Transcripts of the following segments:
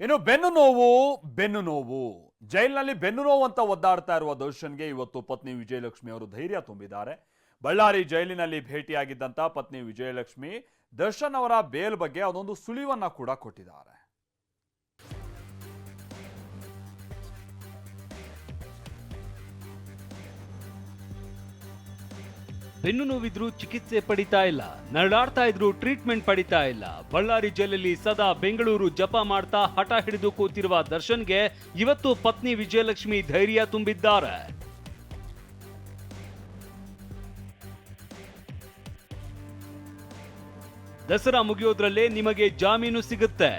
ಇನ್ನು ಬೆನ್ನು ನೋವು ಬೆನ್ನು ನೋವು. ಜೈಲಿನಲ್ಲಿ ಬೆನ್ನು ನೋವು ಅಂತ ಒದ್ದಾಡ್ತಾ ಇರುವ ದರ್ಶನ್ಗೆ ಇವತ್ತು ಪತ್ನಿ ವಿಜಯಲಕ್ಷ್ಮಿ ಅವರು ಧೈರ್ಯ ತುಂಬಿದ್ದಾರೆ. ಬಳ್ಳಾರಿ ಜೈಲಿನಲ್ಲಿ ಭೇಟಿಯಾಗಿದ್ದಂಥ ಪತ್ನಿ ವಿಜಯಲಕ್ಷ್ಮಿ ದರ್ಶನ್ ಅವರ ಬೇಲ್ ಬಗ್ಗೆ ಅದೊಂದು ಸುಳಿವನ್ನ ಕೂಡ ಕೊಟ್ಟಿದ್ದಾರೆ. ಬೆನ್ನು ನೋವಿದ್ರು ಚಿಕಿತ್ಸೆ ಪಡಿತಾ ಇಲ್ಲ. ನರಳಾಡ್ತಾ ಇದ್ರು ಟ್ರೀಟ್ಮೆಂಟ್ ಪಡಿತಾ ಇಲ್ಲ. ಬಳ್ಳಾರಿ ಜಿಲ್ಲೆಯಲ್ಲಿ ಸದಾ ಬೆಂಗಳೂರು ಜಪ ಮಾಡ್ತಾ ಹಠ ಹಿಡಿದು ಕೂತಿರುವ ದರ್ಶನ್ಗೆ ಇವತ್ತು ಪತ್ನಿ ವಿಜಯಲಕ್ಷ್ಮಿ ಧೈರ್ಯ ತುಂಬಿದ್ದಾರೆ. ದಸರಾ ಮುಗಿಯೋದ್ರಲ್ಲೇ ನಿಮಗೆ ಜಾಮೀನು ಸಿಗುತ್ತೆ.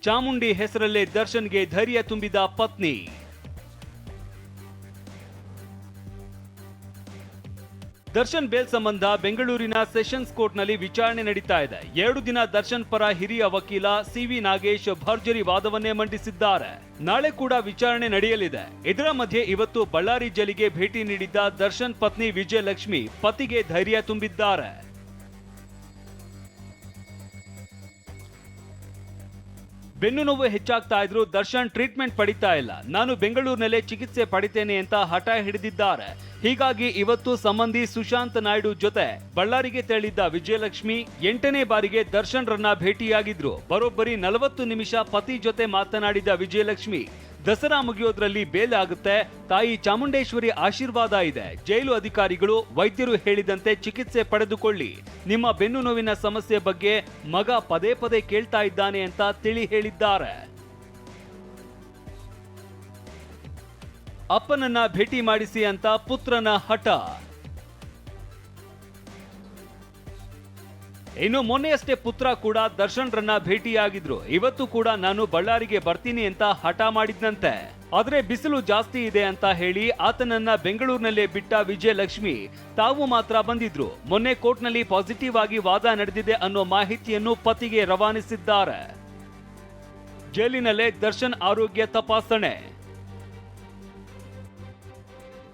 ಚಾಮುಂಡಿ ಹೆಸರಲ್ಲೇ ದರ್ಶನ್ಗೆ ಧೈರ್ಯ ತುಂಬಿದ ಪತ್ನಿ. ದರ್ಶನ್ ಬೇಲ್ ಸಂಬಂಧ ಬೆಂಗಳೂರಿನ ಸೆಷನ್ಸ್ ಕೋರ್ಟ್ನಲ್ಲಿ ವಿಚಾರಣೆ ನಡೀತಾ ಇದೆ. ಎರಡು ದಿನ ದರ್ಶನ್ ಪರ ಹಿರಿಯ ವಕೀಲ ಸಿವಿ ನಾಗೇಶ್ ಭರ್ಜರಿ ವಾದವನ್ನೇ ಮಂಡಿಸಿದ್ದಾರೆ. ನಾಳೆ ಕೂಡ ವಿಚಾರಣೆ ನಡೆಯಲಿದೆ. ಇದರ ಮಧ್ಯೆ ಇವತ್ತು ಬಳ್ಳಾರಿ ಜೈಲಿಗೆ ಭೇಟಿ ನೀಡಿದ್ದ ದರ್ಶನ್ ಪತ್ನಿ ವಿಜಯಲಕ್ಷ್ಮಿ ಪತಿಗೆ ಧೈರ್ಯ ತುಂಬಿದ್ದಾರೆ. ಬೆನ್ನು ನೋವು ಹೆಚ್ಚಾಗ್ತಾ ಇದ್ರು ದರ್ಶನ್ ಟ್ರೀಟ್ಮೆಂಟ್ ಪಡಿತಾ ಇಲ್ಲ. ನಾನು ಬೆಂಗಳೂರಿನಲ್ಲೇ ಚಿಕಿತ್ಸೆ ಪಡಿತೇನೆ ಅಂತ ಹಠ ಹಿಡಿದಿದ್ದಾರೆ. ಹೀಗಾಗಿ ಇವತ್ತು ಸಂಬಂಧಿ ಸುಶಾಂತ್ ನಾಯ್ಡು ಜೊತೆ ಬಳ್ಳಾರಿಗೆ ತೆರಳಿದ್ದ ವಿಜಯಲಕ್ಷ್ಮಿ ಎಂಟನೇ ಬಾರಿಗೆ ದರ್ಶನ್ ರನ್ನ ಭೇಟಿಯಾಗಿದ್ರು. ಬರೋಬ್ಬರಿ ನಲವತ್ತು ನಿಮಿಷ ಪತಿ ಜೊತೆ ಮಾತನಾಡಿದ ವಿಜಯಲಕ್ಷ್ಮಿ ದಸರಾ ಮುಗಿಯೋದ್ರಲ್ಲಿ ಬೇಲ್ ಆಗುತ್ತೆ. ತಾಯಿ ಚಾಮುಂಡೇಶ್ವರಿ ಆಶೀರ್ವಾದ ಇದೆ. ಜೈಲು ಅಧಿಕಾರಿಗಳು, ವೈದ್ಯರು ಹೇಳಿದಂತೆ ಚಿಕಿತ್ಸೆ ಪಡೆದುಕೊಳ್ಳಿ. ನಿಮ್ಮ ಬೆನ್ನು ನೋವಿನ ಸಮಸ್ಯೆ ಬಗ್ಗೆ ಮಗ ಪದೇ ಪದೇ ಕೇಳ್ತಾ ಇದ್ದಾನೆ ಅಂತ ತಿಳಿ ಹೇಳಿದ್ದಾರೆ. ಅಪ್ಪನನ್ನ ಭೇಟಿ ಮಾಡಿಸಿ ಅಂತ ಪುತ್ರನ ಹಠ. ಇನ್ನು ಮೊನ್ನೆಯಷ್ಟೇ ಪುತ್ರ ಕೂಡ ದರ್ಶನ್ ರನ್ನ ಭೇಟಿಯಾಗಿದ್ರು. ಇವತ್ತು ಕೂಡ ನಾನು ಬಳ್ಳಾರಿಗೆ ಬರ್ತೀನಿ ಅಂತ ಹಠ ಮಾಡಿದ್ನಂತೆ. ಆದ್ರೆ ಬಿಸಿಲು ಜಾಸ್ತಿ ಇದೆ ಅಂತ ಹೇಳಿ ಆತನನ್ನ ಬೆಂಗಳೂರಿನಲ್ಲೇ ಬಿಟ್ಟ ವಿಜಯಲಕ್ಷ್ಮಿ ತಾವು ಮಾತ್ರ ಬಂದಿದ್ರು. ಮೊನ್ನೆ ಕೋರ್ಟ್ನಲ್ಲಿ ಪಾಸಿಟಿವ್ ಆಗಿ ವಾದ ನಡೆದಿದೆ ಅನ್ನೋ ಮಾಹಿತಿಯನ್ನು ಪತಿಗೆ ರವಾನಿಸಿದ್ದಾರೆ. ಜೈಲಿನಲ್ಲೇ ದರ್ಶನ್ ಆರೋಗ್ಯ ತಪಾಸಣೆ.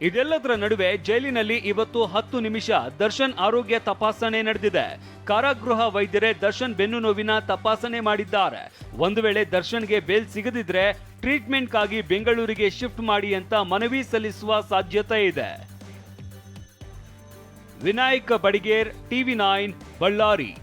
ಇದೆಲ್ಲದರ ನಡುವೆ ಜೈಲಿನಲ್ಲಿ ಇವತ್ತು ಹತ್ತು ನಿಮಿಷ ದರ್ಶನ್ ಆರೋಗ್ಯ ತಪಾಸಣೆ ನಡೆದಿದೆ. ಕಾರಾಗೃಹ ವೈದ್ಯರೇ ದರ್ಶನ್ ಬೆನ್ನು ನೋವಿನ ತಪಾಸಣೆ ಮಾಡಿದ್ದಾರೆ. ಒಂದು ವೇಳೆ ದರ್ಶನ್ಗೆ ಬೇಲ್ ಸಿಗದಿದ್ರೆ ಟ್ರೀಟ್ಮೆಂಟ್ಗಾಗಿ ಬೆಂಗಳೂರಿಗೆ ಶಿಫ್ಟ್ ಮಾಡಿ ಅಂತ ಮನವಿ ಸಲ್ಲಿಸುವ ಸಾಧ್ಯತೆ ಇದೆ. Vinayak Badiger, TV nine, Ballari.